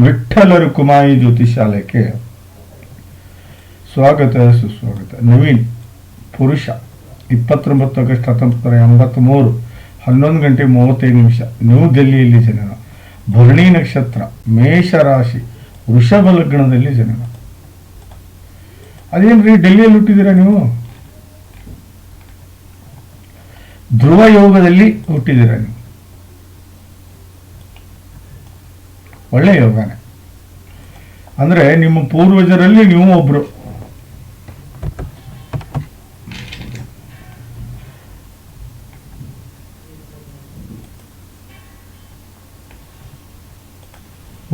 ವಿಠ್ಠಲರು ಕುಮಾಯಿ ಜ್ಯೋತಿಷಾಲಯಕ್ಕೆ ಸ್ವಾಗತ, ಸುಸ್ವಾಗತ. ನವೀನ್, ಪುರುಷ, ಇಪ್ಪತ್ತೊಂಬತ್ತು ಆಗಸ್ಟ್ ಹತ್ತೊಂಬತ್ತು ನೂರ ಎಂಬತ್ತ್ಮೂರು ಹನ್ನೊಂದು ಗಂಟೆ ಮೂವತ್ತೈದು ನಿಮಿಷ, ನ್ಯೂ ಡೆಲ್ಲಿಯಲ್ಲಿ ಜನನ. ಭರಣಿ ನಕ್ಷತ್ರ, ಮೇಷ ರಾಶಿ, ವೃಷಭ ಲಗ್ನದಲ್ಲಿ ಜನನ. ಅದೇನ್ರಿ ಡೆಲ್ಲಿಯಲ್ಲಿ ಹುಟ್ಟಿದ್ದೀರಾ ನೀವು? ಧ್ರುವ ಯೋಗದಲ್ಲಿ ಹುಟ್ಟಿದ್ದೀರಾ ನೀವು? ಒಳ್ಳೆ ಯೋಗನೇ. ಅಂದ್ರೆ ನಿಮ್ಮ ಪೂರ್ವಜರಲ್ಲಿ ನೀವು ಒಬ್ರು.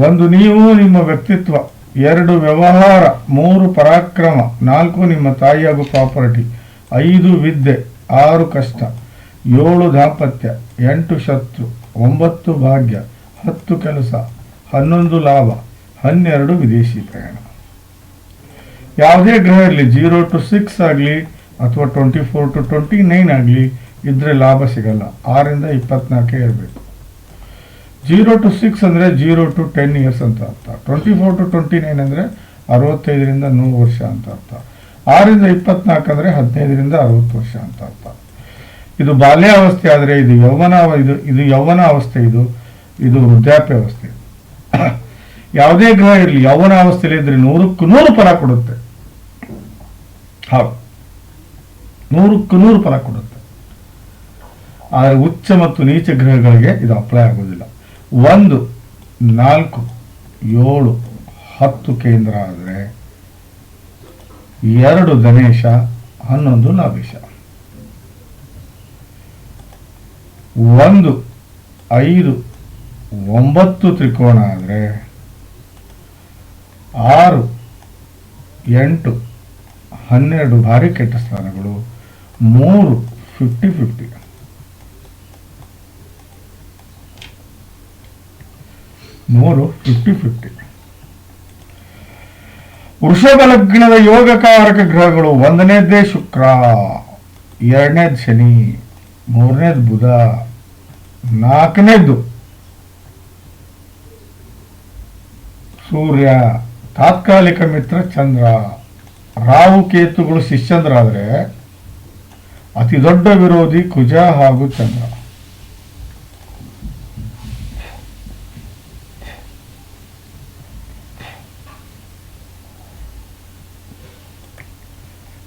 ಒಂದು ನೀವು ನಿಮ್ಮ ವ್ಯಕ್ತಿತ್ವ, ಎರಡು ವ್ಯವಹಾರ, ಮೂರು ಪರಾಕ್ರಮ, ನಾಲ್ಕು ನಿಮ್ಮ ತಾಯಿ ಹಾಗೂ ಪ್ರಾಪರ್ಟಿ, ಐದು ವಿದ್ಯೆ, ಆರು ಕಷ್ಟ, ಏಳು ದಾಂಪತ್ಯ, ಎಂಟು ಶತ್ರು, ಒಂಬತ್ತು ಭಾಗ್ಯ, ಹತ್ತು ಕೆಲಸ ಹನ್ನೊಂದು ಲಾಭ, ಹನ್ನೆರಡು ವಿದೇಶಿ ಪ್ರಯಾಣ. ಯಾವುದೇ ಗ್ರಹ ಇರಲಿ, ಜೀರೋ ಟು ಸಿಕ್ಸ್ ಆಗಲಿ ಅಥವಾ twenty four to twenty nine ಆಗಲಿ ಇದ್ರೆ ಲಾಭ ಸಿಗಲ್ಲ. ಆರಿಂದ ಇಪ್ಪತ್ನಾಲ್ಕೇ ಇರಬೇಕು. ಜೀರೋ ಟು ಸಿಕ್ಸ್ ಅಂದರೆ ಜೀರೋ ಟು ಟೆನ್ ಇಯರ್ಸ್ ಅಂತ ಅರ್ಥ. Twenty four to twenty nine ಅಂದರೆ ಅರವತ್ತೈದರಿಂದ ನೂರು ವರ್ಷ ಅಂತ ಅರ್ಥ. ಆರಿಂದ ಇಪ್ಪತ್ನಾಲ್ಕು ಅಂದರೆ ಹದಿನೈದರಿಂದ ಅರವತ್ತು ವರ್ಷ ಅಂತ ಅರ್ಥ. ಇದು ಬಾಲ್ಯಾವಸ್ಥೆ ಆದರೆ ಇದು ಯೌವನ ಇದು ಇದು ಯೌವನ ಅವಸ್ಥೆ ಇದು ಇದು ವೃದ್ಧಾಪ್ಯಾವಸ್ಥೆ. ಯಾವುದೇ ಗ್ರಹ ಇರಲಿ, ಯೌವನ ಅವಸ್ಥೆಯಲ್ಲಿ ಇದ್ರೆ ನೂರಕ್ಕೂ ನೂರು ಫಲ ಕೊಡುತ್ತೆ. ಹೌದು. ನೂರಕ್ಕೂ ನೂರು ಫಲ ಕೊಡುತ್ತೆ. ಆದರೆ ಉಚ್ಚ ಮತ್ತು ನೀಚ ಗ್ರಹಗಳಿಗೆ ಇದು ಅಪ್ಲೈ ಆಗೋದಿಲ್ಲ. ಒಂದು, ನಾಲ್ಕು, ಏಳು, ಹತ್ತು ಕೇಂದ್ರ ಆದರೆ ಎರಡು ಗಣೇಶ, ಹನ್ನೊಂದು ನಾಗೇಶ. ಒಂದು, ಐದು ಒಂಬತ್ತು ತ್ರಿಕೋಣ ಆದರೆ ಆರು, ಎಂಟು, ಹನ್ನೆರಡು ಭಾರಿ ಕೆಟ್ಟ ಸ್ಥಾನಗಳು, ಮೂರು ಫಿಫ್ಟಿ ಫಿಫ್ಟಿ ಮೂರು ಫಿಫ್ಟಿ ಫಿಫ್ಟಿ ವೃಷಭ ಲಗ್ನದ ಯೋಗಕಾರಕ ಗ್ರಹಗಳು ಒಂದನೇದ್ದೇ ಶುಕ್ರ, ಎರಡನೇದು ಶನಿ, ಮೂರನೇದು ಬುಧ, ನಾಲ್ಕನೇದ್ದು ಸೂರ್ಯ ತಾತ್ಕಾಲಿಕ ಮಿತ್ರ ಚಂದ್ರ. ರಾಹು ಕೇತುಗಳು ಶಿಷ್ಯಂದ್ರಾದರೆ ಅತಿ ದೊಡ್ಡ ವಿರೋಧಿ ಕುಜ ಹಾಗೂ ಚಂದ್ರ.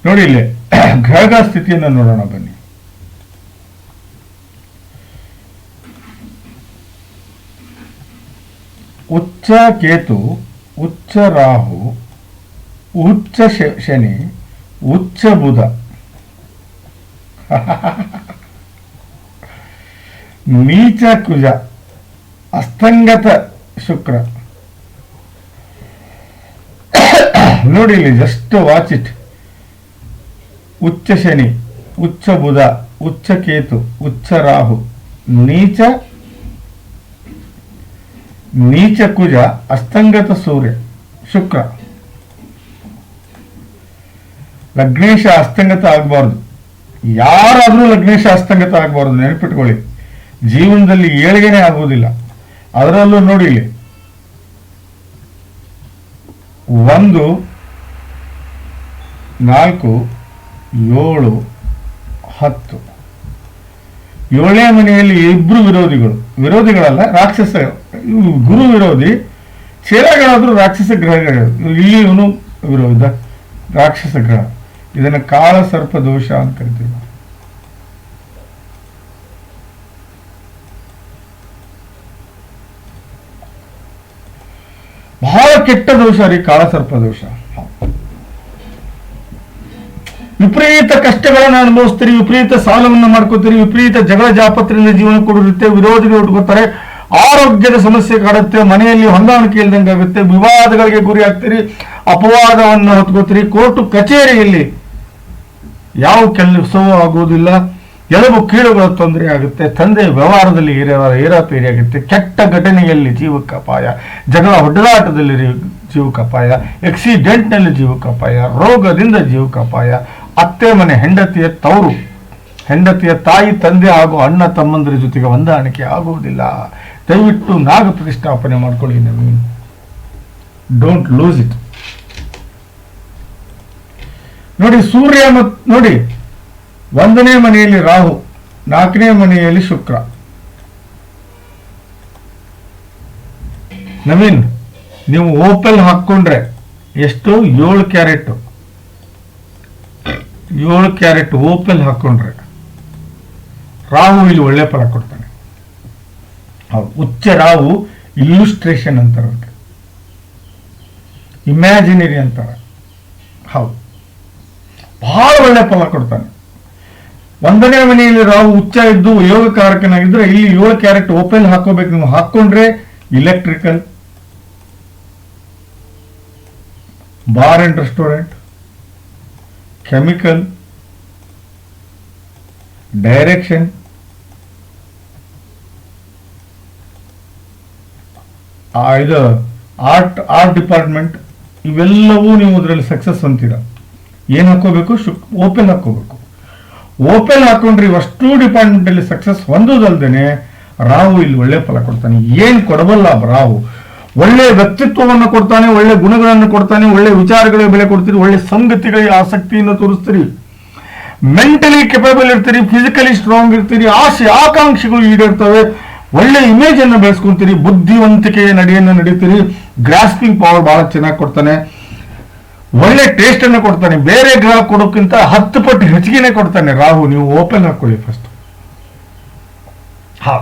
ನೋಡಿ ಇಲ್ಲಿ, ಗ್ರಹಗಳ ಸ್ಥಿತಿಯನ್ನು ನೋಡೋಣ ಬನ್ನಿ. ಉಚ್ಚ ಕೇತು, ಉಚ್ಚ ರಾಹು, ಉಚ್ಚ ಶನಿ, ಉಚ್ಚ ಬುಧ. ನೀಚ ಕುಜ, ಅಸ್ತಂಗತ ಶುಕ್ರ. ನೋಡಿ ಇಲ್ಲಿ ಜಸ್ಟ್ ವಾಚ್ ಇಟ್. ಉಚ್ಚ ಶನಿ, ಉಚ್ಚ ಬುಧ, ಉಚ್ಚ ಕೇತು, ಉಚ್ಚ ರಾಹು, ನೀಚ ನೀಚ ಕುಜ, ಅಸ್ತಂಗತ ಸೂರ್ಯ, ಶುಕ್ರ. ಲಗ್ನೇಶ ಅಸ್ತಂಗತ ಆಗಬಾರ್ದು. ಯಾರಾದರೂ ಲಗ್ನೇಶ ಅಸ್ತಂಗತ ಆಗಬಾರ್ದು, ನೆನಪಿಟ್ಕೊಳ್ಳಿ. ಜೀವನದಲ್ಲಿ ಏಳಿಗೆನೆ ಆಗುವುದಿಲ್ಲ ಅದರಲ್ಲೂ ನೋಡಿ ಒಂದು, ನಾಲ್ಕು, ಏಳು, ಹತ್ತು. ಏಳನೇ ಮನೆಯಲ್ಲಿ ಇಬ್ರು ವಿರೋಧಿಗಳು. ವಿರೋಧಿಗಳಲ್ಲ ರಾಕ್ಷಸ ಇವು ಗುರು ವಿರೋಧಿ ಚೇರಗಳಾದ್ರೂ ರಾಕ್ಷಸ ಗ್ರಹಗಳು. ಇಲ್ಲಿ ಇವನು ವಿರೋಧ. ರಾಕ್ಷಸ ಗ್ರಹ. ಇದನ್ನು ಕಾಳ ಸರ್ಪ ದೋಷ ಅಂತ ಕರಿತೀವಿ. ಬಹಳ ಕೆಟ್ಟ ದೋಷ ರೀ ಕಾಳ ಸರ್ಪ ದೋಷ. ವಿಪರೀತ ಕಷ್ಟಗಳನ್ನು ಅನುಭವಿಸ್ತೀರಿ, ವಿಪರೀತ ಸಾಲವನ್ನು ಮಾಡ್ಕೋತೀರಿ, ವಿಪರೀತ ಜಗಳ ಜಾಪತ್ರೆಯಿಂದ ಜೀವನ ಕೊಡಿರುತ್ತೆ, ವಿರೋಧಿಗಳು ಉಟ್ಕೋತಾರೆ ಆರೋಗ್ಯದ ಸಮಸ್ಯೆ ಕಾಡುತ್ತೆ, ಮನೆಯಲ್ಲಿ ಹೊಂದಾಣಿಕೆ ಇಲ್ದಂಗೆ ಆಗುತ್ತೆ, ವಿವಾದಗಳಿಗೆ ಗುರಿ ಆಗ್ತೀರಿ ಅಪವಾದವನ್ನು ಹೊತ್ಕೋತೀರಿ, ಕೋರ್ಟು ಕಚೇರಿಯಲ್ಲಿ ಯಾವ ಕೆಲಸವೂ ಆಗುವುದಿಲ್ಲ ಎಲುಬು ಕೀಳುಗಳ ತೊಂದರೆ ಆಗುತ್ತೆ, ತಂದೆ ವ್ಯವಹಾರದಲ್ಲಿ ಏರ ಏರಾಪೇರಿ ಆಗುತ್ತೆ ಕೆಟ್ಟ ಘಟನೆಯಲ್ಲಿ ಜೀವಕ್ಕೆ ಅಪಾಯ, ಜಗಳ ಹೊಡೆದಾಟದಲ್ಲಿ ಜೀವಕ್ಕೆ ಅಪಾಯ ಎಕ್ಸಿಡೆಂಟ್ನಲ್ಲಿ ಜೀವಕ್ಕೆ ಅಪಾಯ, ರೋಗದಿಂದ ಜೀವಕ್ಕೆ ಅಪಾಯ, ಅತ್ತೆ ಮನೆ ಹೆಂಡತಿಯ ತವರು, ಹೆಂಡತಿಯ ತಾಯಿ, ತಂದೆ ಹಾಗೂ ಅಣ್ಣ ತಮ್ಮಂದಿರ ಜೊತೆಗೆ ಹೊಂದಾಣಿಕೆ ಆಗುವುದಿಲ್ಲ. ದಯವಿಟ್ಟು ನಾಗ ಪ್ರತಿಷ್ಠಾಪನೆ ಮಾಡ್ಕೊಳ್ಳಿ ನವೀನ್ ಡೋಂಟ್ ಲೂಸ್ ಇಟ್ ನೋಡಿ, ಸೂರ್ಯ ಮತ್ತು ನೋಡಿ, ಒಂದನೇ ಮನೆಯಲ್ಲಿ ರಾಹು, ನಾಲ್ಕನೇ ಮನೆಯಲ್ಲಿ ಶುಕ್ರ. ನವೀನ್, ನೀವು ಓಪಲ್ ಹಾಕ್ಕೊಂಡ್ರೆ ಎಷ್ಟು? ಏಳು ಕ್ಯಾರೆಟ್. ಏಳು ಕ್ಯಾರೆಟ್ ಓಪಲ್ ಹಾಕ್ಕೊಂಡ್ರೆ ರಾಹು ಇಲ್ಲಿ ಒಳ್ಳೆ ಫಲ ಕೊಡ್ತಾನೆ. ಉಚ್ಚ ರಾವು ಇಲ್ಲುಸ್ಟ್ರೇಷನ್ ಅಂತಾರೆ ಅದಕ್ಕೆ ಇಮ್ಯಾಜಿನರಿ ಅಂತಾರೆ. ಹೌದು. ಬಹಳ ಒಳ್ಳೆ ಫಲ ಕೊಡ್ತಾನೆ. ಒಂದನೇ ಮನೆಯಲ್ಲಿ ರಾವು ಉಚ್ಚ ಇದ್ದು ಯೋಗಕಾರಕನಾಗಿದ್ರೆ ಇಲ್ಲಿ ಏಳು ಕ್ಯಾರೆಟ್ ಓಪನ್ ಹಾಕೋಬೇಕು ನೀವು ಹಾಕೊಂಡ್ರೆ electrical bar and restaurant chemical direction ಇದು ಆರ್ಟ್ ಆರ್ಟ್ ಡಿಪಾರ್ಟ್ಮೆಂಟ್ ಇವೆಲ್ಲವೂ ನೀವು ಅದರಲ್ಲಿ ಸಕ್ಸಸ್ ಅಂತೀರ. ಏನು ಹಾಕೋಬೇಕು ಶುಕ್ ಓಪನ್ ಹಾಕೋಬೇಕು ಓಪನ್ ಹಾಕೊಂಡ್ರೆ ಇವಷ್ಟು ಡಿಪಾರ್ಟ್ಮೆಂಟ್ ಅಲ್ಲಿ ಸಕ್ಸಸ್ ಹೊಂದೋದಲ್ದೇನೆ ರಾಹು ಇಲ್ಲಿ ಒಳ್ಳೆ ಫಲ ಕೊಡ್ತಾನೆ. ಏನ್ ಕೊಡಬಲ್ಲ ರಾಹು? ಒಳ್ಳೆ ವ್ಯಕ್ತಿತ್ವವನ್ನು ಕೊಡ್ತಾನೆ, ಒಳ್ಳೆ ಗುಣಗಳನ್ನು ಕೊಡ್ತಾನೆ, ಒಳ್ಳೆ ವಿಚಾರಗಳಿಗೆ ಬೆಲೆ ಕೊಡ್ತೀರಿ, ಒಳ್ಳೆ ಸಂಗತಿಗಳಿಗೆ ಆಸಕ್ತಿಯನ್ನು ತೋರಿಸ್ತೀರಿ. ಮೆಂಟಲಿ ಕೆಪೇಬಲ್ ಇರ್ತೀರಿ ಫಿಸಿಕಲಿ ಸ್ಟ್ರಾಂಗ್ ಇರ್ತೀರಿ, ಆಸೆ, ಆಕಾಂಕ್ಷೆಗಳು ಈಡೇರ್ತವೆ. ಒಳ್ಳೆ ಇಮೇಜ್ ಅನ್ನು ಬೆಳೆಸ್ಕೊಂತೀರಿ, ಬುದ್ಧಿವಂತಿಕೆಯ ನಡೆಯನ್ನು ನಡೀತೀರಿ ಗ್ರಾಸ್ಪಿಂಗ್ ಪವರ್ ಬಹಳ ಚೆನ್ನಾಗಿ ಕೊಡ್ತಾನೆ. ಒಳ್ಳೆ ಟೇಸ್ಟ್ ಅನ್ನು ಕೊಡ್ತಾನೆ. ಬೇರೆ ಗ್ರಹ ಕೊಡೋಕ್ಕಿಂತ ಹತ್ತು ಪಟ್ಟು ಹೆಚ್ಚಿಗೆನೆ ಕೊಡ್ತಾನೆ ರಾಹು. ನೀವು ಓಪನ್ ಹಾಕೊಳ್ಳಿ ಫಸ್ಟ್ ಹಾ.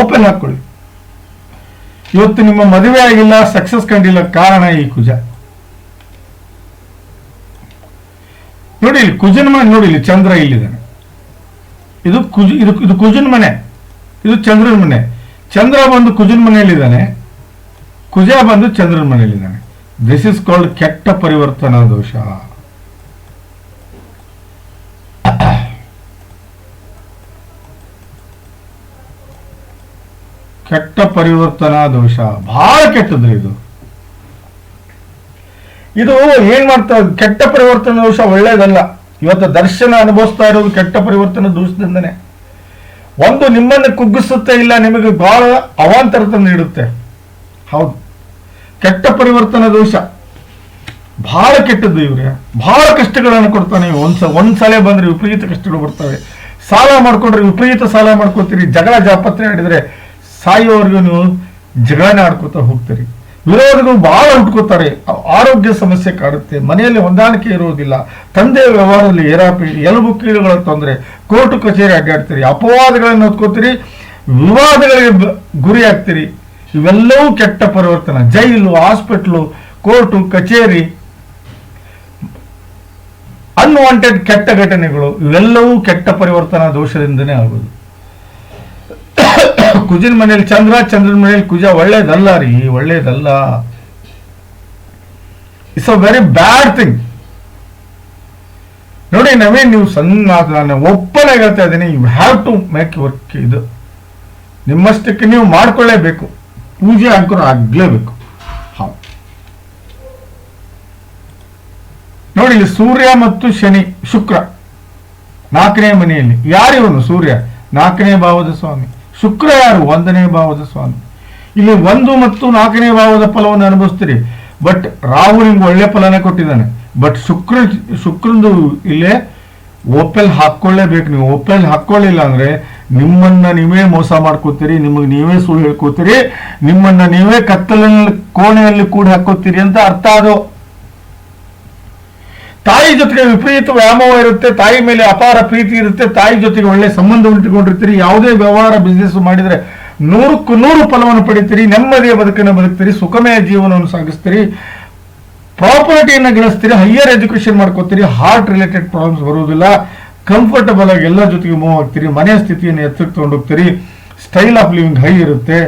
ಓಪನ್ ಹಾಕೊಳ್ಳಿ ಇವತ್ತು ನಿಮ್ಮ ಮದುವೆ ಆಗಿಲ್ಲ ಸಕ್ಸಸ್ ಕಂಡಿಲ್ಲ, ಕಾರಣ ಈ ಕುಜ. ನೋಡಿ ಇಲ್ಲಿ ಕುಜನ್ ಮನೆ, ನೋಡಿ ಇಲ್ಲಿ ಚಂದ್ರ ಇಲ್ಲಿದ್ದಾನೆ. ಇದು ಕುಜ, ಇದು ಇದು ಕುಜನ್ ಮನೆ. ಇದು ಚಂದ್ರನ ಮನೆ. ಚಂದ್ರ ಬಂದು ಕುಜನ ಮನೆಯಲ್ಲಿದ್ದಾನೆ. ಕುಜ ಬಂದು ಚಂದ್ರನ ಮನೆಯಲ್ಲಿದ್ದಾನೆ. ದಿಸ್ ಇಸ್ ಕಾಲ್ಡ್ ಕೆಟ್ಟ ಪರಿವರ್ತನಾ ದೋಷ. ಕೆಟ್ಟ ಪರಿವರ್ತನಾ ದೋಷ. ಬಹಳ ಕೆಟ್ಟದ್ರಿ ಇದು. ಇದು ಏನ್ ಮಾಡ್ತಾ ಕೆಟ್ಟ ಪರಿವರ್ತನಾ ದೋಷ ಒಳ್ಳೇದಲ್ಲ. ಇವತ್ತು ದರ್ಶನ ಅನುಭವಿಸ್ತಾ ಇರೋದು ಕೆಟ್ಟ ಪರಿವರ್ತನಾ ದೋಷದಿಂದನೇ. ಒಂದು ನಿಮ್ಮನ್ನು ಕುಗ್ಗಿಸುತ್ತೆ ಇಲ್ಲ ನಿಮಗೆ ಬಹಳ ಅವಾಂತರ ತಂದು ನೀಡುತ್ತೆ. ಹೌದು. ಕೆಟ್ಟ ಪರಿವರ್ತನ ದೋಷ. ಬಹಳ ಕೆಟ್ಟದ್ದು ಇವ್ರೆ. ಬಹಳ ಕಷ್ಟಗಳನ್ನು ಕೊಡ್ತಾನೆ ಒಂದ್ಸ ಒಂದ್ಸಲ ಬಂದ್ರೆ ವಿಪರೀತ ಕಷ್ಟಗಳು ಬರ್ತವೆ. ಸಾಲ ಮಾಡ್ಕೊಂಡ್ರೆ ವಿಪರೀತ ಸಾಲ ಮಾಡ್ಕೋತೀರಿ. ಜಗಳ ಜಾಪತ್ರೆ ಆಡಿದ್ರೆ ಸಾಯೋವರೆಗೂ ನೀವು ಜಗಳನೆ ಆಡ್ಕೋತಾ ಹೋಗ್ತೀರಿ. ವಿರೋಧಿಗಳು ಬಹಳ ಹುಟ್ಕೋತಾರೆ ಆರೋಗ್ಯ ಸಮಸ್ಯೆ ಕಾಡುತ್ತೆ. ಮನೆಯಲ್ಲಿ ಹೊಂದಾಣಿಕೆ ಇರುವುದಿಲ್ಲ. ತಂದೆಯ ವ್ಯವಹಾರದಲ್ಲಿ ಏರಾಪಿ, ಎಲುಬು ಕೀಳುಗಳ ತೊಂದರೆ. ಕೋರ್ಟು ಕಚೇರಿ ಅಡ್ಡಾಡ್ತೀರಿ. ಅಪವಾದಗಳನ್ನು ಹೊತ್ಕೋತೀರಿ. ವಿವಾದಗಳಿಗೆ ಗುರಿ ಇವೆಲ್ಲವೂ ಕೆಟ್ಟ ಪರಿವರ್ತನೆ. ಜೈಲು, ಹಾಸ್ಪಿಟ್ಲು, ಕೋರ್ಟು, ಕಚೇರಿ ಅನ್ವಾಂಟೆಡ್ ಕೆಟ್ಟ ಘಟನೆಗಳು. ಇವೆಲ್ಲವೂ ಕೆಟ್ಟ ಪರಿವರ್ತನಾ ದೋಷದಿಂದನೇ ಆಗುವುದು ಕುಜಿನ ಮನೆಯಲ್ಲಿ, ಚಂದ್ರ, ಚಂದ್ರನ ಮನೆಯಲ್ಲಿ ಕುಜ ಒಳ್ಳೇದಲ್ಲ ರೀ, ಒಳ್ಳೇದಲ್ಲ. It's a very bad thing ನೋಡಿ ನವೀನ್ ನೀವು ಸಣ್ಣ ನಾನು ಒಪ್ಪನೆ ಹೇಳ್ತಾ ಇದ್ದೀನಿ you have to make work ಇದು. ನಿಮ್ಮಷ್ಟಕ್ಕೆ ನೀವು ಮಾಡ್ಕೊಳ್ಳೇಬೇಕು. ಪೂಜೆ ಅಂಕರು ಆಗ್ಲೇಬೇಕು. ಹಾ. ನೋಡಿ, ಇಲ್ಲಿ ಸೂರ್ಯ ಮತ್ತು ಶನಿ, ಶುಕ್ರ. ನಾಲ್ಕನೇ ಮನೆಯಲ್ಲಿ. ಯಾರಿವನು ಸೂರ್ಯ? ನಾಲ್ಕನೇ ಭಾವದ ಸ್ವಾಮಿ. ಶುಕ್ರ ಯಾರು? ಒಂದನೇ ಭಾವದ ಸ್ವಾಮಿ. ಇಲ್ಲಿ ಒಂದು ಮತ್ತು ನಾಲ್ಕನೇ ಭಾವದ ಫಲವನ್ನು ಅನುಭವಿಸ್ತೀರಿ. ಬಟ್ ರಾಹು ನಿಮ್ಗೆ ಒಳ್ಳೆ ಫಲನೇ ಕೊಟ್ಟಿದ್ದಾನೆ. ಬಟ್ ಶುಕ್ರ, ಶುಕ್ರಂದು ಇಲ್ಲೇ ಓಪೆಲ್ ಹಾಕ್ಕೊಳ್ಳೇಬೇಕು. ನೀವು ಓಪೆಲ್ ಹಾಕೊಳ್ಳಿಲ್ಲ ಅಂದ್ರೆ ನಿಮ್ಮನ್ನ ನೀವೇ ಮೋಸ ಮಾಡ್ಕೋತೀರಿ, ನಿಮಗೆ ನೀವೇ ಸುಳ್ಳು ಹೇಳ್ಕೋತೀರಿ, ನಿಮ್ಮನ್ನ ನೀವೇ ಕತ್ತಲಲ್ಲಿ, ಕೋಣೆಯಲ್ಲಿ ಕೂಡ ಹಾಕೋತೀರಿ ಅಂತ ಅರ್ಥ ಅದು ತಾಯಿ ಜೊತೆಗೆ ವಿಪರೀತ ವ್ಯಾಮೋಹ ಇರುತ್ತೆ, ತಾಯಿ ಮೇಲೆ ಅಪಾರ ಪ್ರೀತಿ ಇರುತ್ತೆ, ತಾಯಿ ಜೊತೆಗೆ ಒಳ್ಳೆ ಸಂಬಂಧ ಉಂಟುಕೊಂಡಿರ್ತೀರಿ, ಯಾವುದೇ ವ್ಯವಹಾರ ಬಿಸ್ನೆಸ್ ಮಾಡಿದ್ರೆ ನೂರಕ್ಕೂ ನೂರು ಫಲವನ್ನು ಪಡಿತೀರಿ, ನೆಮ್ಮದಿಯ ಬದುಕನ್ನು ಬದುಕ್ತೀರಿ, ಸುಖಮಯ ಜೀವನವನ್ನು ಸಾಗಿಸ್ತೀರಿ, ಪ್ರಾಪರ್ಟಿಯನ್ನು ಗಳಿಸ್ತೀರಿ ಹೈಯರ್ ಎಜುಕೇಶನ್ ಮಾಡ್ಕೋತೀರಿ ಹಾರ್ಟ್ ರಿಲೇಟೆಡ್ ಪ್ರಾಬ್ಲಮ್ಸ್ ಬರುವುದಿಲ್ಲ ಕಂಫರ್ಟಬಲ್ ಆಗಿ ಎಲ್ಲ ಜೊತೆಗೆ ಮೂವ್ ಆಗ್ತೀರಿ ಮನೆಯ ಸ್ಥಿತಿಯನ್ನು ಎತ್ತಕ್ಕೆ ತಗೊಂಡೋಗ್ತೀರಿ ಸ್ಟೈಲ್ ಆಫ್ ಲಿವಿಂಗ್ ಹೈ ಇರುತ್ತೆ,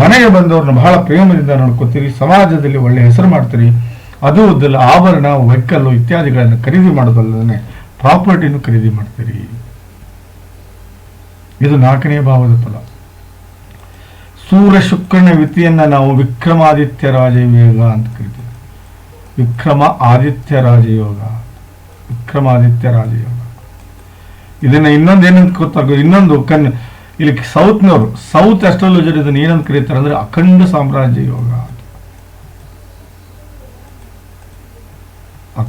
ಮನೆಗೆ ಬಂದವ್ರನ್ನ ಬಹಳ ಪ್ರೇಮದಿಂದ ನೋಡ್ಕೋತೀರಿ, ಸಮಾಜದಲ್ಲಿ ಒಳ್ಳೆ ಹೆಸರು ಮಾಡ್ತೀರಿ. ಅದು ಆಭರಣ ವೆಹಿಕಲ್ಲು ಇತ್ಯಾದಿಗಳನ್ನು ಖರೀದಿ ಮಾಡೋದಲ್ಲದೆ ಪ್ರಾಪರ್ಟಿನೂ ಖರೀದಿ ಮಾಡ್ತೀರಿ. ಇದು ನಾಲ್ಕನೇ ಭಾವದ ಫಲ. ಸೂರ್ಯ ಶುಕ್ರನ ವಿತಿಯನ್ನ ನಾವು ವಿಕ್ರಮಾದಿತ್ಯ ರಾಜಯೋಗ ಅಂತ ಕರಿತೀವಿ. ವಿಕ್ರಮ ಆದಿತ್ಯ ರಾಜಯೋಗ, ವಿಕ್ರಮಾದಿತ್ಯ ರಾಜಯೋಗ. ಇದನ್ನ ಇನ್ನೊಂದು ಏನಂತ ಗೊತ್ತಾಗ ಇನ್ನೊಂದು ಕನ್ ಇಲ್ಲಿ ಸೌತ್ನವರು, ಸೌತ್ ಅಸ್ಟ್ರಾಲಜರ್ ಇದನ್ನ ಏನಂತ ಕರೀತಾರೆ ಅಂದ್ರೆ ಅಖಂಡ ಸಾಮ್ರಾಜ್ಯ ಯೋಗ ಅಂತ.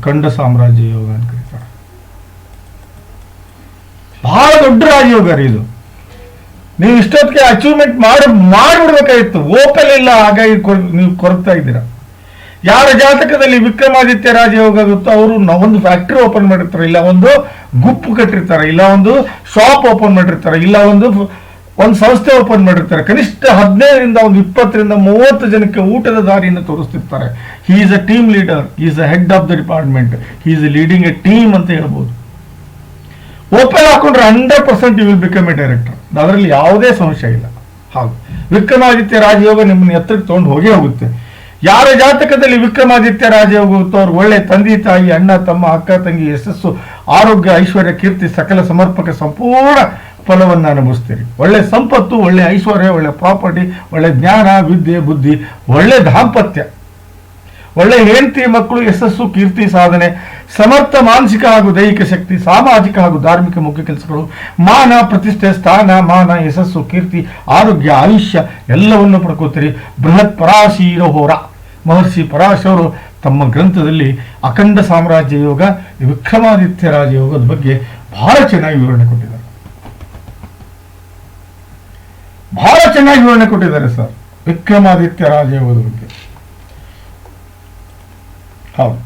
ಅಖಂಡ ಸಾಮ್ರಾಜ್ಯ ಯೋಗ ಅಂತ ಕರೀತಾರೆ. ಬಹಳ ದೊಡ್ಡ ರಾಜಯೋಗ ರೀ ಇದು. ನೀವು ಇಷ್ಟೊತ್ತಿಗೆ ಅಚೀವ್ಮೆಂಟ್ ಮಾಡಿ, ಮಾಡಿಬಿಡ್ಬೇಕಾಗಿತ್ತು. ಓಪಲ್ ಇಲ್ಲ ಹಾಗಾಗಿ ನೀವು ಕೊರಗ್ತಾ ಇದ್ದೀರಾ. ಯಾರ ಜಾತಕದಲ್ಲಿ ವಿಕ್ರಮಾದಿತ್ಯ ರಾಜಯೋಗ ಆಗುತ್ತೋ ಅವರು ಒಂದು ಫ್ಯಾಕ್ಟ್ರಿ ಓಪನ್ ಮಾಡಿರ್ತಾರೆ. ಇಲ್ಲ ಒಂದು ಗುಪ್ಪು ಕಟ್ಟಿರ್ತಾರೆ. ಇಲ್ಲ ಒಂದು ಶಾಪ್ ಓಪನ್ ಮಾಡಿರ್ತಾರೆ. ಇಲ್ಲ ಒಂದು ಒಂದು ಸಂಸ್ಥೆ ಓಪನ್ ಮಾಡಿರ್ತಾರೆ. ಕನಿಷ್ಠ ಹದಿನೈದರಿಂದ ಒಂದು ಇಪ್ಪತ್ತರಿಂದ ಮೂವತ್ತು ಜನಕ್ಕೆ ಊಟದ ದಾರಿಯನ್ನು ತೋರಿಸ್ತಿರ್ತಾರೆ. He is a team leader is a head of the department he is leading a team ಅಂತ ಹೇಳ್ಬೋದು. ಓಪನ್ ಹಾಕೊಂಡ್ರೆ hundred percent you will become a director ಅದರಲ್ಲಿ ಯಾವುದೇ ಸಮಸ್ಯೆ ಇಲ್ಲ. ಹೌದು ವಿಕ್ರಮಾದಿತ್ಯ ರಾಜಯೋಗ ನಿಮ್ಮನ್ನ ಎತ್ತರಕ್ಕೆ ತಗೊಂಡು ಹೋಗೇ ಹೋಗುತ್ತೆ. ಯಾರ ಜಾತಕದಲ್ಲಿ ವಿಕ್ರಮಾದಿತ್ಯ ರಾಜಯೋಗ ಅವ್ರು ಒಳ್ಳೆ ತಂದೆ, ತಾಯಿ, ಅಣ್ಣ, ತಮ್ಮ, ಅಕ್ಕ, ತಂಗಿ, ಯಶಸ್ಸು, ಆರೋಗ್ಯ, ಐಶ್ವರ್ಯ, ಕೀರ್ತಿ, ಸಕಲ ಸಮರ್ಪಕ, ಸಂಪೂರ್ಣ ಫಲವನ್ನು ಅನುಭವಿಸ್ತೀರಿ. ಒಳ್ಳೆ ಸಂಪತ್ತು, ಒಳ್ಳೆ ಐಶ್ವರ್ಯ, ಒಳ್ಳೆ ಪ್ರಾಪರ್ಟಿ, ಒಳ್ಳೆ ಜ್ಞಾನ, ವಿದ್ಯೆ, ಬುದ್ಧಿ, ಒಳ್ಳೆ ದಾಂಪತ್ಯ. ಒಳ್ಳೆ ಹೆಂಡತಿ, ಮಕ್ಕಳು, ಯಶಸ್ಸು, ಕೀರ್ತಿ, ಸಾಧನೆ, ಸಮರ್ಥ, ಮಾನಸಿಕ ಹಾಗೂ ದೈಹಿಕ ಶಕ್ತಿ, ಸಾಮಾಜಿಕ ಹಾಗೂ ಧಾರ್ಮಿಕ ಮುಖ್ಯ ಕೆಲಸಗಳು, ಮಾನ, ಪ್ರತಿಷ್ಠೆ, ಸ್ಥಾನ, ಮಾನ, ಯಶಸ್ಸು, ಕೀರ್ತಿ, ಆರೋಗ್ಯ, ಆಯುಷ್ಯ ಎಲ್ಲವನ್ನು ಪಡ್ಕೋತೀರಿ. ಬೃಹತ್ ಪರಾಶೀರ ಹೋರ ಮಹರ್ಷಿ ಪರಾಶ್ ಅವರು ತಮ್ಮ ಗ್ರಂಥದಲ್ಲಿ ಅಖಂಡ ಸಾಮ್ರಾಜ್ಯ ಯೋಗ, ವಿಕ್ರಮಾದಿತ್ಯ ರಾಜಯೋಗದ ಬಗ್ಗೆ ಬಹಳ ಚೆನ್ನಾಗಿ ವಿವರಣೆ ಕೊಟ್ಟಿದ್ದಾರೆ. ಬಹಳ ಚೆನ್ನಾಗಿ ವಿವರಣೆ ಕೊಟ್ಟಿದ್ದಾರೆ ಸರ್. ವಿಕ್ರಮಾದಿತ್ಯ ರಾಜಯೋಗದ ಬಗ್ಗೆ ಹೌದು.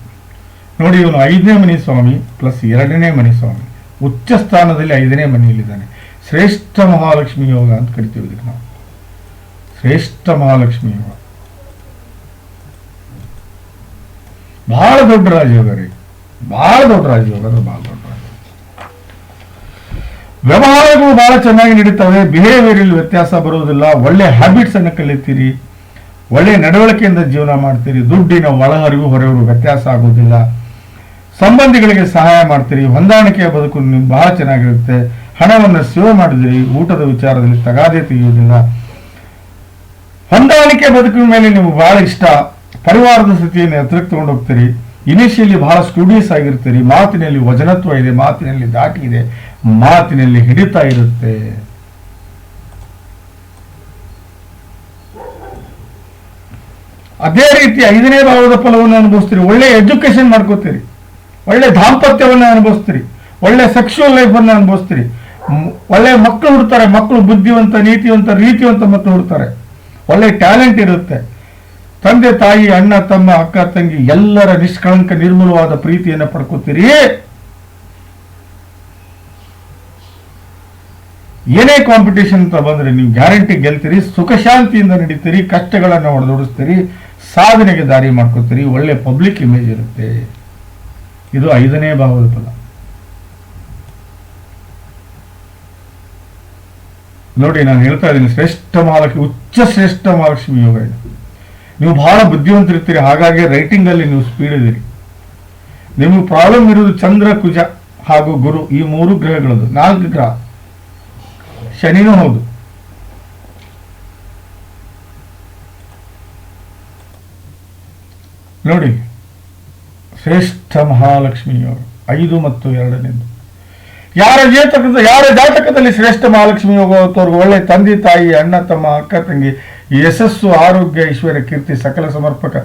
ನೋಡಿ ಇವನು ಐದನೇ ಮನಿ ಸ್ವಾಮಿ ಪ್ಲಸ್ ಎರಡನೇ ಮನಿ ಸ್ವಾಮಿ ಉಚ್ಚ ಸ್ಥಾನದಲ್ಲಿ ಐದನೇ ಮನೆಯಲ್ಲಿದ್ದಾನೆ ಶ್ರೇಷ್ಠ ಮಹಾಲಕ್ಷ್ಮಿ ಯೋಗ ಅಂತ ಕರಿತೀವಿ ಇದಕ್ಕೆ ನಾವು ಶ್ರೇಷ್ಠ ಮಹಾಲಕ್ಷ್ಮಿ ಯೋಗ. ಬಹಳ ದೊಡ್ಡ ರಾಜಯೋಗ ರೀ. ಬಹಳ ದೊಡ್ಡ ರಾಜಯೋಗ ಅದು ಬಹಳ ದೊಡ್ಡ. ವ್ಯವಹಾರಗಳು ಬಹಳ ಚೆನ್ನಾಗಿ ನಡೀತವೆ ಬಿಹೇವಿಯರ್ ವ್ಯತ್ಯಾಸ ಬರೋದಿಲ್ಲ ಒಳ್ಳೆ ಹ್ಯಾಬಿಟ್ಸ್ ಅನ್ನು ಕಲಿತೀರಿ, ಒಳ್ಳೆ ನಡವಳಿಕೆಯಿಂದ ಜೀವನ ಮಾಡ್ತೀರಿ, ದುಡ್ಡಿನ ಒಳಹರಿವು ಹೊರಹರಿವು ವ್ಯತ್ಯಾಸ ಆಗೋದಿಲ್ಲ ಸಂಬಂಧಿಗಳಿಗೆ ಸಹಾಯ ಮಾಡ್ತೀರಿ, ಹೊಂದಾಣಿಕೆಯ ಬದುಕು ನಿಮ್ಗೆ ಬಹಳ ಚೆನ್ನಾಗಿರುತ್ತೆ. ಹಣವನ್ನು ಸೇವೆ ಮಾಡಿದಿರಿ, ಊಟದ ವಿಚಾರದಲ್ಲಿ ತಗಾದೆ ತೆಗೆಯುವುದಿಲ್ಲ. ಹೊಂದಾಣಿಕೆ ಬದುಕಿನ ಮೇಲೆ ನಿಮ್ಗೆ ಬಹಳ ಇಷ್ಟ. ಪರಿವಾರದ ಸ್ಥಿತಿಯನ್ನು ಎತ್ತರಕ್ಕೆ ತಗೊಂಡು ಹೋಗ್ತೀರಿ. ಇನಿಷಿಯಲಿ ಬಹಳ ಸ್ಟೂಡಿಯಸ್ ಆಗಿರ್ತೀರಿ, ಮಾತಿನಲ್ಲಿ ವಜನತ್ವ ಇದೆ, ಮಾತಿನಲ್ಲಿ ದಾಟಿ ಇದೆ, ಮಾತಿನಲ್ಲಿ ಹಿಡಿತ ಇರುತ್ತೆ. ಅದೇ ರೀತಿ ಐದನೇ ಭಾವದ ಫಲವನ್ನು ಅನುಭವಿಸ್ತೀರಿ, ಒಳ್ಳೆ ಎಜುಕೇಶನ್ ಮಾಡ್ಕೋತೀರಿ, ಒಳ್ಳೆ ದಾಂಪತ್ಯವನ್ನು ಅನುಭವಿಸ್ತೀರಿ, ಒಳ್ಳೆ ಸೆಕ್ಷುವಲ್ ಲೈಫನ್ನು ಅನುಭವಿಸ್ತೀರಿ ಒಳ್ಳೆ ಮಕ್ಕಳು ಹುಡ್ತಾರೆ ಮಕ್ಕಳು ಬುದ್ಧಿವಂತ, ನೀತಿವಂತ, ರೀತಿವಂತ ಮಕ್ಕಳು ಹುಡ್ತಾರೆ, ಒಳ್ಳೆ ಟ್ಯಾಲೆಂಟ್ ಇರುತ್ತೆ. ತಂದೆ, ತಾಯಿ, ಅಣ್ಣ, ತಮ್ಮ, ಅಕ್ಕ, ತಂಗಿ, ಎಲ್ಲರ ನಿಷ್ಕಳಂಕ, ನಿರ್ಮಲವಾದ ಪ್ರೀತಿಯನ್ನು ಪಡ್ಕೋತೀರಿ. ಏನೇ ಕಾಂಪಿಟೇಷನ್ ಅಂತ ಬಂದ್ರೆ ನೀವು ಗ್ಯಾರಂಟಿ ಗೆಲ್ತೀರಿ, ಸುಖ ಶಾಂತಿಯಿಂದ ನಡೀತೀರಿ, ಕಷ್ಟಗಳನ್ನು ಹೊಡೆದೋಡಿಸ್ತೀರಿ ಸಾಧನೆಗೆ ದಾರಿ ಮಾಡ್ಕೋತೀರಿ, ಒಳ್ಳೆ ಪಬ್ಲಿಕ್ ಇಮೇಜ್ ಇರುತ್ತೆ. ಇದು ಐದನೇ ಭಾವದ ಫಲ. ನೋಡಿ, ನಾನು ಹೇಳ್ತಾ ಇದ್ದೀನಿ, ಶ್ರೇಷ್ಠ ಮಹಾಲಕ್ಷ್ಮಿ, ಉಚ್ಚ ಶ್ರೇಷ್ಠ ಮಹಾಲಕ್ಷ್ಮಿ ಯೋಗ ಇದು. ನೀವು ಬಹಳ ಬುದ್ಧಿವಂತರಿರ್ತೀರಿ, ಹಾಗಾಗಿ ರೈಟಿಂಗ್ ಅಲ್ಲಿ ನೀವು ಸ್ಪೀಡ್ ಇದ್ದೀರಿ. ನಿಮಗೆ ಪ್ರಾಬ್ಲಮ್ ಇರುವುದು ಚಂದ್ರ, ಕುಜ ಹಾಗೂ ಗುರು, ಈ ಮೂರು ಗ್ರಹಗಳದು ನಾಲ್ಕು ಗ್ರಹ. ಶನಿನೂ ಹೌದು. ನೋಡಿ, ಶ್ರೇಷ್ಠ ಮಹಾಲಕ್ಷ್ಮಿಯವರು, ಐದು ಮತ್ತು ಎರಡನೇದು. ಯಾರ ಜಾತಕದ ಯಾರ ಜಾತಕದಲ್ಲಿ ಶ್ರೇಷ್ಠ ಮಹಾಲಕ್ಷ್ಮಿ ಯೋಗ ಹೊತ್ತವ್ರಿಗೆ ಒಳ್ಳೆ ತಂದೆ, ತಾಯಿ, ಅಣ್ಣ, ತಮ್ಮ, ಅಕ್ಕ, ತಂಗಿ, ಯಶಸ್ಸು, ಆರೋಗ್ಯ, ಐಶ್ವರ್ಯ, ಕೀರ್ತಿ, ಸಕಲ ಸಮರ್ಪಕ.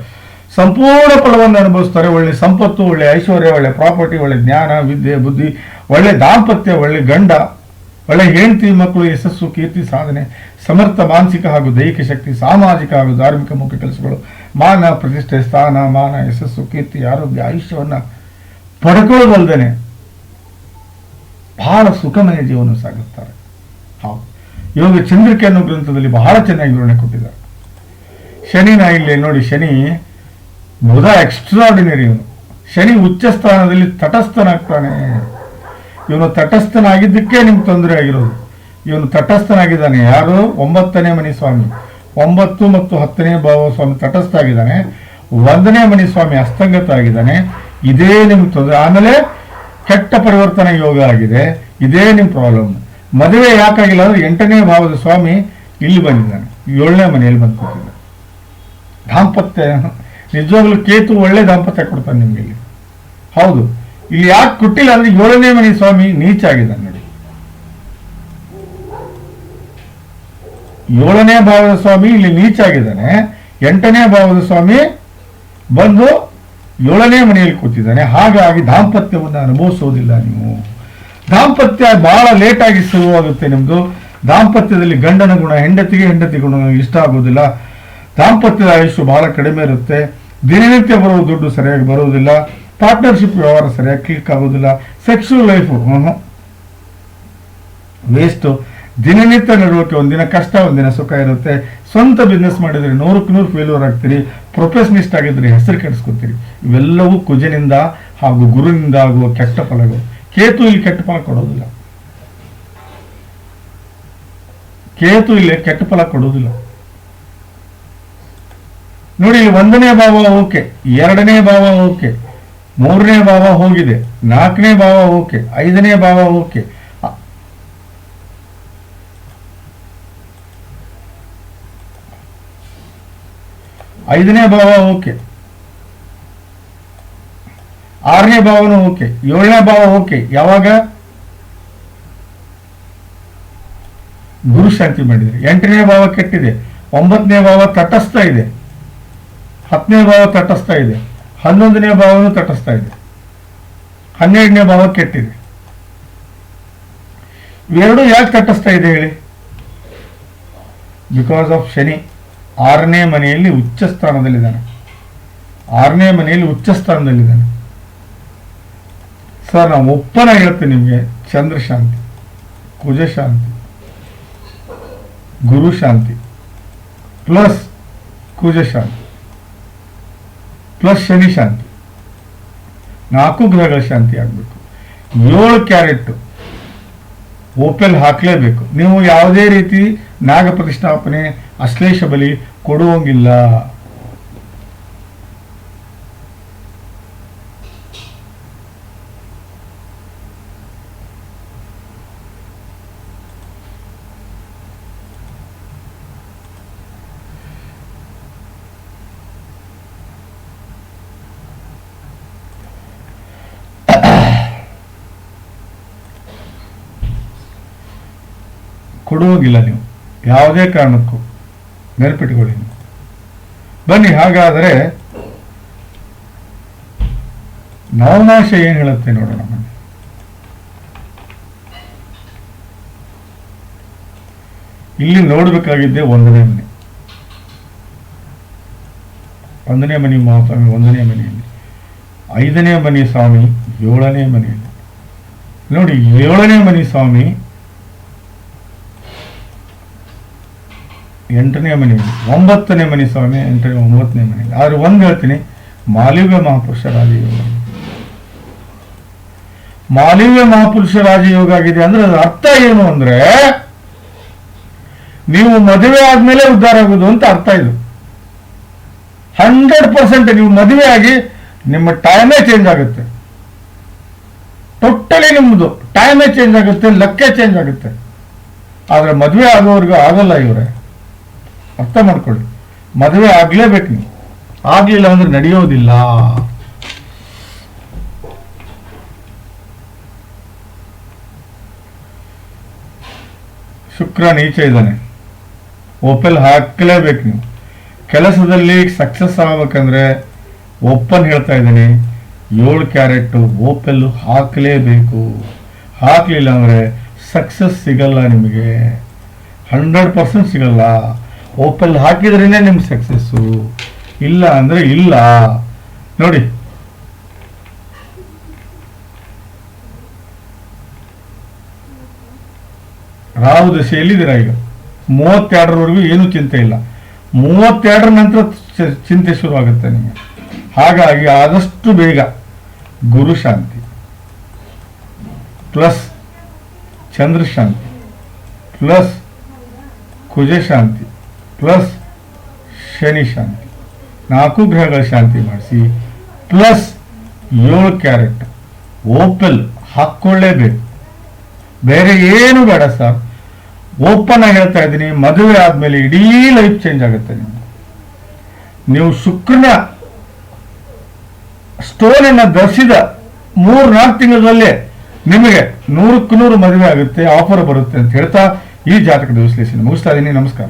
ಸಂಪೂರ್ಣ ಫಲವನ್ನು ಅನುಭವಿಸ್ತಾರೆ. ಒಳ್ಳೆ ಸಂಪತ್ತು, ಒಳ್ಳೆ ಐಶ್ವರ್ಯ, ಒಳ್ಳೆ ಪ್ರಾಪರ್ಟಿ, ಒಳ್ಳೆ ಜ್ಞಾನ, ವಿದ್ಯೆ, ಬುದ್ಧಿ, ಒಳ್ಳೆ ದಾಂಪತ್ಯ, ಒಳ್ಳೆ ಗಂಡ, ಒಳ್ಳೆ ಹೆಂಡತಿ, ಮಕ್ಕಳು, ಯಶಸ್ಸು, ಕೀರ್ತಿ, ಸಾಧನೆ, ಸಮರ್ಥ, ಮಾನಸಿಕ ಹಾಗೂ ದೈಹಿಕ ಶಕ್ತಿ, ಸಾಮಾಜಿಕ ಹಾಗೂ ಧಾರ್ಮಿಕ ಮುಖ್ಯ ಕೆಲಸಗಳು. ಮಾನ, ಪ್ರತಿಷ್ಠೆ, ಸ್ಥಾನ, ಮಾನ, ಯಶಸ್ಸು, ಕೀರ್ತಿ, ಆರೋಗ್ಯ, ಆಯುಷ್ಯವನ್ನು ಪಡ್ಕೊಳ್ಳೋದಲ್ದೇನೆ ಬಹಳ ಸುಖಮಯ ಜೀವನ ಸಾಗಿಸ್ತಾರೆ. ಹೌದು. ಯೋಗ ಚಂದ್ರಿಕೆ ಅನ್ನೋ ಗ್ರಂಥದಲ್ಲಿ ಬಹಳ ಚೆನ್ನಾಗಿ ವಿವರಣೆ ಕೊಟ್ಟಿದ್ದಾರೆ. ಶನಿನ ಇಲ್ಲಿ ನೋಡಿ, ಶನಿ ಬುಧ ಎಕ್ಸ್ಟ್ರಾರ್ಡಿನರಿ ಇವನು. ಶನಿ ಉಚ್ಚ ಸ್ಥಾನದಲ್ಲಿ ತಟಸ್ಥನಾಗ್ತಾನೆ. ಇವನು ತಟಸ್ಥನಾಗಿದ್ದಕ್ಕೆ ನಿಮ್ಗೆ ತೊಂದರೆ ಆಗಿರೋದು. ಇವನು ತಟಸ್ಥನಾಗಿದ್ದಾನೆ. ಯಾರು? ಒಂಬತ್ತನೇ ಮನಿ ಸ್ವಾಮಿ ಒಂಬತ್ತು ಮತ್ತು ಹತ್ತನೇ ಭಾವ ಸ್ವಾಮಿ ತಟಸ್ಥ ಆಗಿದ್ದಾನೆ. ಒಂದನೇ ಮನಿ ಸ್ವಾಮಿ ಅಸ್ತಂಗತ ಆಗಿದ್ದಾನೆ. ಇದೇ ನಿಮ್ಗೆ ತೊಂದರೆ. ಆಮೇಲೆ ಕೆಟ್ಟ ಪರಿವರ್ತನೆ ಯೋಗ ಆಗಿದೆ. ಇದೇ ನಿಮ್ಮ ಪ್ರಾಬ್ಲಮ್ ಮದುವೆ ಯಾಕಾಗಿಲ್ಲ ಅಂದ್ರೆ ಎಂಟನೇ ಭಾವದ ಸ್ವಾಮಿ ಇಲ್ಲಿ ಬಂದಿದ್ದಾನೆ. ಏಳನೇ ಮನೆಯಲ್ಲಿ ಬಂದು ಕೂತಿದ್ದಾನೆ. ದಾಂಪತ್ಯ, ನಿಜವಾಗ್ಲೂ ಕೇತು ಒಳ್ಳೆ ದಾಂಪತ್ಯ ಕೊಡ್ತಾನೆ ನಿಮ್ಗೆ ಇಲ್ಲಿ. ಹೌದು. ಇಲ್ಲಿ ಯಾಕೆ ಕೊಟ್ಟಿಲ್ಲ ಅಂದ್ರೆ ಏಳನೇ ಮನೆ ಸ್ವಾಮಿ ನೀಚ ಆಗಿದ್ದಾನೆ ನೋಡಿ. ಏಳನೇ ಭಾವದ ಸ್ವಾಮಿ ಇಲ್ಲಿ ನೀಚ ಆಗಿದ್ದಾನೆ ಎಂಟನೇ ಭಾವದ ಸ್ವಾಮಿ ಬಂದು ಏಳನೇ ಮನೆಯಲ್ಲಿ ಕೂತಿದ್ದಾನೆ. ಹಾಗಾಗಿ ದಾಂಪತ್ಯವನ್ನು ಅನುಭವಿಸೋದಿಲ್ಲ ನೀವು. ದಾಂಪತ್ಯ ಬಹಳ ಲೇಟಾಗಿ ಶುರುವಾಗುತ್ತೆ ನಿಮ್ಮದು ದಾಂಪತ್ಯದಲ್ಲಿ ಗಂಡನ ಗುಣ, ಹೆಂಡತಿಗೆ ಹೆಂಡತಿ ಗುಣ ಇಷ್ಟ ಆಗೋದಿಲ್ಲ. ದಾಂಪತ್ಯದ ಆಯುಷ್ಯ ಬಹಳ ಕಡಿಮೆ ಇರುತ್ತೆ. ದಿನನಿತ್ಯ ಬರೋ ದುಡ್ಡು ಸರಿಯಾಗಿ ಬರುವುದಿಲ್ಲ. ಪಾರ್ಟ್ನರ್ಶಿಪ್ ವ್ಯವಹಾರ ಸರಿಯಾಗಿ ಕ್ಲಿಕ್ ಆಗೋದಿಲ್ಲ. ಸೆಕ್ಸುವಲ್ ಲೈಫ್ ವೇಸ್ಟು ದಿನನಿತ್ಯ ನಡುವಕ್ಕೆ ಒಂದಿನ ಕಷ್ಟ, ಒಂದಿನ ಸುಖ ಇರುತ್ತೆ. ಸ್ವಂತ ಬಿಸ್ನೆಸ್ ಮಾಡಿದ್ರೆ ನೂರಕ್ಕೆ ನೂರು ಫೇಲ್ಯೂರ್ ಆಗ್ತೀರಿ. ಪ್ರೊಫೆಷನಿಸ್ಟ್ ಆಗಿದ್ರೆ ಹೆಸರು ಕೆಡಿಸ್ಕೊತೀರಿ. ಇವೆಲ್ಲವೂ ಕುಜನಿಂದ ಹಾಗೂ ಗುರುವಿನಿಂದ ಆಗುವ ಕೆಟ್ಟ ಫಲಗಳು. ಕೇತು ಇಲ್ಲಿ ಕೆಟ್ಟ ಫಲ ಕೊಡೋದಿಲ್ಲ. ಕೇತು ಇಲ್ಲಿ ಕೆಟ್ಟ ಫಲ ಕೊಡೋದಿಲ್ಲ. ನೋಡಿ, ಇಲ್ಲಿ ಒಂದನೇ ಭಾವ ಓಕೆ, ಎರಡನೇ ಭಾವ ಓಕೆ, ಮೂರನೇ ಭಾವ ಹೋಗಿದೆ, ನಾಲ್ಕನೇ ಭಾವ ಓಕೆ, ಐದನೇ ಭಾವ ಓಕೆ ಅ- ಐದನೇ ಭಾವ ಓಕೆ. ಆರನೇ ಭಾವನು ಓಕೆ. ಏಳನೇ ಭಾವ ಓಕೆ. ಯಾವಾಗ? ಗುರು ಶಾಂತಿ ಮಾಡಿದ್ರೆ. ಎಂಟನೇ ಭಾವ ಕೆಟ್ಟಿದೆ. ಒಂಬತ್ತನೇ ಭಾವ ತಟಸ್ಥ ಇದೆ. ಹತ್ತನೇ ಭಾವ ತಟಸ್ಥ ಇದೆ. ಹನ್ನೊಂದನೇ ಭಾವನೂ ತಟಸ್ಥ ಇದೆ. ಹನ್ನೆರಡನೇ ಭಾವ ಕೆಟ್ಟಿದೆ. ಇವೆರಡೂ ಯಾಕೆ ತಟಸ್ಥ ಇದೆ ಹೇಳಿ? Because of Shani. ಆರನೇ ಮನೆಯಲ್ಲಿ ಉಚ್ಚ ಸ್ಥಾನದಲ್ಲಿದ್ದಾನೆ. ಆರನೇ ಮನೆಯಲ್ಲಿ ಉಚ್ಚ ಸ್ಥಾನದಲ್ಲಿದ್ದಾನೆ. ಸರ್ ನಾವು ಒಪ್ಪನ ಹೇಳ್ತೀನಿ ನಿಮಗೆ. ಚಂದ್ರಶಾಂತಿ ಕುಜಶಾಂತಿ ಕುಜ ಶಾಂತಿ, ಗುರು ಶಾಂತಿ, ಪ್ಲಸ್ ಕುಜಶಾಂತಿ ಪ್ಲಸ್ ಶನಿ ಶಾಂತಿ. ನಾಲ್ಕು ಗ್ರಹಗಳ ಶಾಂತಿ ಆಗಬೇಕು. ಏಳು ಕ್ಯಾರೆಟ್ ಓಪೆಲ್ ಹಾಕಲೇಬೇಕು. ನೀವು ಯಾವುದೇ ರೀತಿ ನಾಗ ಪ್ರತಿಷ್ಠಾಪನೆ, ಅಶ್ಲೇಷ ಬಲಿ ಕೊಡುವಂಗಿಲ್ಲ. ಕೊಡುವಂಗಿಲ್ಲ ನೀವು. ಯಾವುದೇ ಕಾರಣಕ್ಕೂ. ನೆನಪಿಟ್ಕೊಳ್ಳಿ ಬನ್ನಿ, ಹಾಗಾದರೆ ನವನಾಶ ಏನು ಹೇಳುತ್ತೆ ನೋಡೋಣ ಇಲ್ಲಿ ನೋಡಬೇಕಾಗಿದ್ದೆ ಒಂದನೇ ಮನೆ. ಒಂದನೇ ಮನೆ ಮಹಾಸ್ವಾಮಿ, ಒಂದನೇ ಮನೆಯಲ್ಲಿ. ಐದನೇ ಮನೆ ಸ್ವಾಮಿ, ಏಳನೇ ಮನೆಯಲ್ಲಿ. ನೋಡಿ, ಏಳನೇ ಮನೆ ಸ್ವಾಮಿ ಎಂಟನೇ ಮನೆ. ಒಂಬತ್ತನೇ ಮನೆ ಸ್ವಾಮಿ, ಎಂಟನೇ, ಒಂಬತ್ತನೇ ಮನೆ. ಆದ್ರೆ ಒಂದು ಹೇಳ್ತೀನಿ, ಮಾಲಿವ್ಯ ಮಹಾಪುರುಷ ರಾಜಯೋಗ. ಮಾಲಿವ್ಯ ಮಹಾಪುರುಷ ರಾಜಯೋಗ ಆಗಿದೆ ಅಂದ್ರೆ ಅದರ ಅರ್ಥ ಏನು ಅಂದ್ರೆ, ನೀವು ಮದುವೆ ಆದ್ಮೇಲೆ ಉದ್ಧಾರ ಆಗೋದು ಅಂತ ಅರ್ಥ ಇದು. ಹಂಡ್ರೆಡ್ ಪರ್ಸೆಂಟ್ ನೀವು ಮದುವೆ ಆಗಿ ನಿಮ್ಮ ಟೈಮೇ ಚೇಂಜ್ ಆಗುತ್ತೆ. ಟೋಟಲಿ ನಿಮ್ಮದು ಟೈಮೇ ಚೇಂಜ್ ಆಗುತ್ತೆ, ಲಕ್ಕೇ ಚೇಂಜ್ ಆಗುತ್ತೆ. ಆದ್ರೆ ಮದುವೆ ಆಗೋವರೆಗೂ ಆಗಲ್ಲ ಇವರೇ. ಅರ್ಥ ಮಾಡ್ಕೊಳ್ಳಿ. ಮದುವೆ ಆಗ್ಲೇಬೇಕು ನೀವು. ಆಗ್ಲಿಲ್ಲ ಅಂದ್ರೆ ನಡೆಯೋದಿಲ್ಲ. ಶುಕ್ರ ನೀಚ ಇದ್ದಾನೆ. ಓಪೆಲ್ ಹಾಕಲೇಬೇಕು ನೀವು. ಕೆಲಸದಲ್ಲಿ ಸಕ್ಸಸ್ ಆಗ್ಬೇಕಂದ್ರೆ ಓಪನ್ ಹೇಳ್ತಾ ಇದ್ದೀನಿ. ಏಳು ಕ್ಯಾರೆಟ್ ಓಪೆಲ್ ಹಾಕಲೇಬೇಕು. ಹಾಕಲಿಲ್ಲ ಅಂದರೆ ಸಕ್ಸಸ್ ಸಿಗಲ್ಲ ನಿಮಗೆ. ಹಂಡ್ರೆಡ್ ಪರ್ಸೆಂಟ್ ಸಿಗಲ್ಲ. ಓಪೆಲ್ ಹಾಕಿದ್ರೇ ನಿಮ್ಗೆ ಸಕ್ಸಸ್ಸು ಇಲ್ಲ ಅಂದರೆ ಇಲ್ಲ. ನೋಡಿ. ರಾಹು ದಶೆಯಲ್ಲಿದ್ದೀರಾ ಈಗ? ಮೂವತ್ತೆರಡರವರೆಗೂ ಏನೂ ಚಿಂತೆ ಇಲ್ಲ. ಮೂವತ್ತೆರಡರ ನಂತರ ಚಿಂತೆ ಶುರುವಾಗುತ್ತೆ ನಿಮಗೆ. ಹಾಗಾಗಿ ಆದಷ್ಟು ಬೇಗ ಗುರು ಶಾಂತಿ ಪ್ಲಸ್ ಚಂದ್ರಶಾಂತಿ ಪ್ಲಸ್ ಕುಜ ಶಾಂತಿ. ಪ್ಲಸ್ ಶನಿ ಶಾಂತಿ. ನಾಲ್ಕು ಗ್ರಹಗಳ ಶಾಂತಿ ಮಾಡಿಸಿ, ಪ್ಲಸ್ ಏಳು ಕ್ಯಾರೆಟ್. ಓಪಲ್ ಹಾಕ್ಕೊಳ್ಳೇಬೇಕು. ಬೇರೆ ಏನು ಬೇಡ ಸರ್. ಓಪನ್ ಆಗಿ ಹೇಳ್ತಾ ಇದ್ದೀನಿ, ಮದುವೆ ಆದ್ಮೇಲೆ ಇಡೀ ಲೈಫ್ ಚೇಂಜ್ ಆಗುತ್ತೆ ನಿಮ್ಮ ನೀವು ಶುಕ್ರನ ಸ್ಟೋನ್ ಅನ್ನ ಧರಿಸಿದ ಮೂರು ನಾಲ್ಕು ತಿಂಗಳಲ್ಲೇ ನಿಮಗೆ ನೂರಕ್ಕೂ ನೂರು ಮದುವೆ ಆಗುತ್ತೆ ಆಫರ್ ಬರುತ್ತೆ ಅಂತ ಹೇಳ್ತಾ ಈ ಜಾತಕದ ವಿಶ್ಲೇಷಣೆ ಮುಗಿಸ್ತಾ ಇದ್ದೀನಿ. ನಮಸ್ಕಾರ.